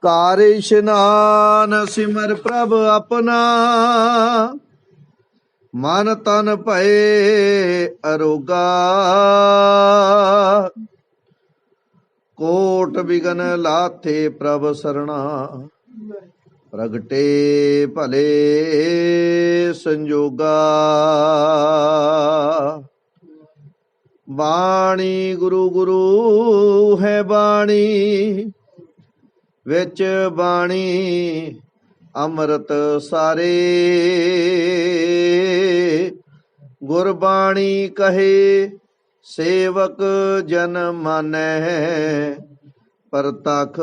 ਕਾਰ ਇਸ਼ਨਾਨ ਸਿਮਰ ਪ੍ਰਭ ਆਪਣਾ। ਮਨ ਤਨ ਭਏ ਅਰੋਗਾ। ਕੋਟ ਬਿਗਨ ਲਾਥੇ ਪ੍ਰਭ ਸਰਣਾ। ਪ੍ਰਗਟੇ ਭਲੇ ਸੰਜੋਗਾ। ਬਾਣੀ ਗੁਰੂ ਗੁਰੂ ਹੈ ਬਾਣੀ। ਵਿੱਚ ਬਾਣੀ ਅੰਮ੍ਰਿਤ ਸਾਰੇ। ਗੁਰਬਾਣੀ ਕਹੇ, ਸੇਵਕ ਜਨ ਮਾਨੈ, ਪਰਤਖ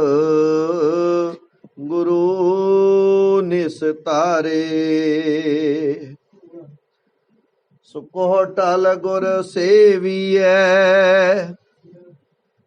ਗੁਰੂ ਨਿਸਤਾਰੇ ਸੁਕੋ ਟਲ ਗੁਰ ਸੇਵੀਐ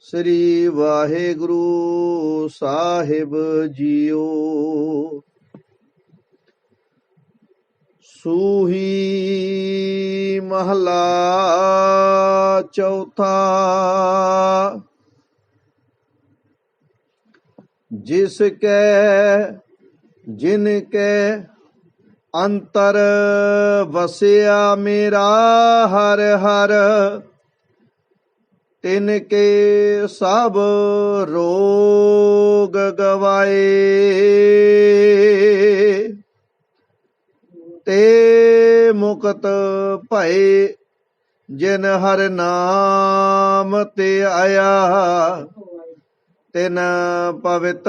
ਸ੍ਰੀ ਵਾਹਿਗੁਰੂ ਸਾਹਿਬ ਜੀਓ। ਸੂਹੀ ਮਹਲਾ ਚੌਥਾ। ਜਿਸ ਕੈ, ਜਿਨ ਕੈ ਅੰਤਰ ਵਸਿਆ ਮੇਰਾ ਹਰ ਹਰ। ਤਿਨ ਕੇ ਸਭ ਰੋਗ ਗਵਾਏ। ਤੇ ਮੁਕਤ ਭਏ ਜਿਨ ਹਰ ਨਾਮ ਤੇ ਆਇਆ, ਤਿਨ ਪਵਿੱਤ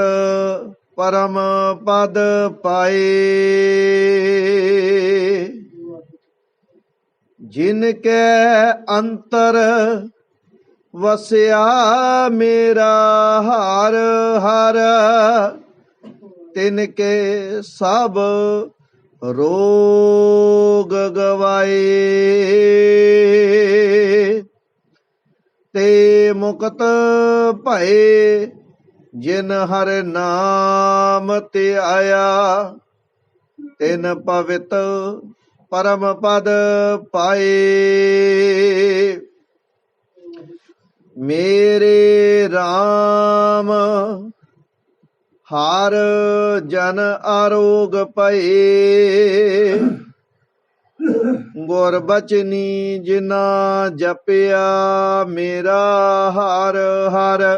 ਪਰਮ ਪਦ ਪਾਏ। ਜਿਨ ਕੈ ਅੰਤਰ ਵਸਿਆ ਮੇਰਾ ਹਰ ਹਰ। ਤਿਨ ਕੇ ਸਭ ਰੋਗ ਗਵਾਏ। ਤੇ ਮੁਕਤ ਭਏ ਜਿਨ ਹਰ ਨਾਮ ਤੇ ਆਇਆ। ਤਿਨ ਪਵਿੱਤ ਪਰਮ ਪਦ ਪਾਏ। ਮੇਰੇ RAM ਹਰ ਜਨ ਆਰੋਗ ਪਏ ਗੁਰ ਬਚਨੀ ਜਿਨਾ ਜਪਿਆ, ਮੇਰਾ ਹਰ ਹਰ।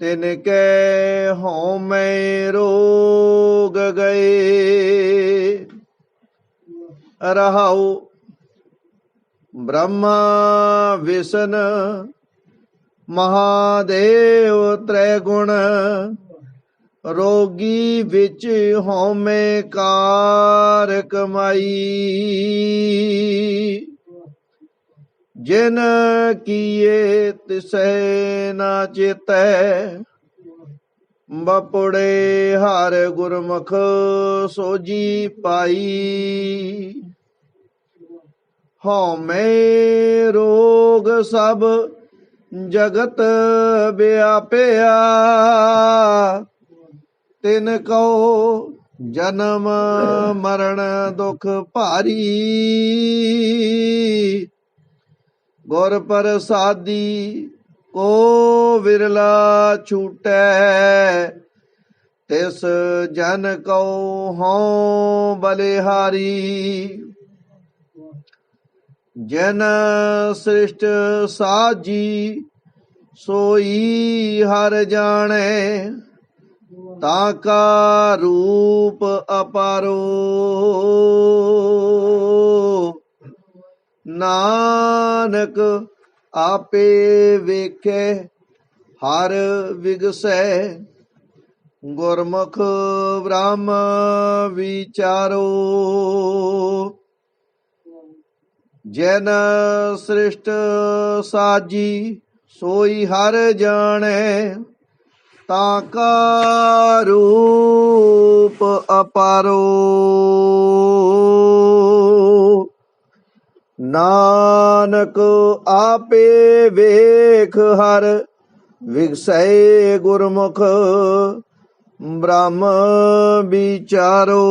ਤਿਨ ਕੈ ਹਉ ਮੈਂ ਰੋਗ ਗਏ। ਰਹਾਉ ਬ੍ਰਹਮਾ ਵਿਸ਼ਨ ਮਹਾਦੇਵ ਤ੍ਰੈ ਗੁਣ ਰੋਗੀ ਵਿੱਚ ਹਉਮੈ ਕਾਰ ਕਮਾਈ। ਜਿਨ ਕੀਏ ਤਿਸੈ ਨਾ ਚੇਤੈ, ਬਪੜੇ ਹਰ ਗੁਰਮੁਖ ਸੋਜੀ ਪਾਈ। ਹਉਮੈ ਰੋਗ ਸਭ ਜਗਤ ਵਿਆਪਿਆ। ਤਿਨ ਕਉ ਜਨਮ ਮਰਨ ਦੁਖ ਭਾਰੀ। ਗੁਰ ਪ੍ਰਸਾਦੀ ਕੋ ਵਿਰਲਾ ਛੂਟੈ। ਤਿਸ ਜਨ ਕਉ ਹਉ ਬਲਿਹਾਰੀ। ਜਨ ਸ੍ਰਿਸ਼ਟ ਸਾਜੀ, ਸੋਈ ਹਰ ਜਾਣੈ। ਤਾ ਕਾ ਰੂਪ ਅਪਾਰੋ। ਨਾਨਕ ਆਪੇ ਵੇਖੇ, ਹਰ ਵਿਗਸੈ। ਗੁਰਮੁਖ ਬ੍ਰਹਮ ਵਿਚਾਰੋ। ਜਨ ਸ੍ਰਿਸ਼ਟ ਸਾਜੀ, ਸੋਈ ਹਰ ਜਾਣੈ। ਤਾਂ ਕਾ ਰੂਪ ਅਪਾਰੋ। ਨਾਨਕ ਆਪੇ ਵੇਖ ਹਰ, ਵਿਗਸੈ ਗੁਰਮੁਖ ਬ੍ਰਹਮ ਵਿਚਾਰੋ।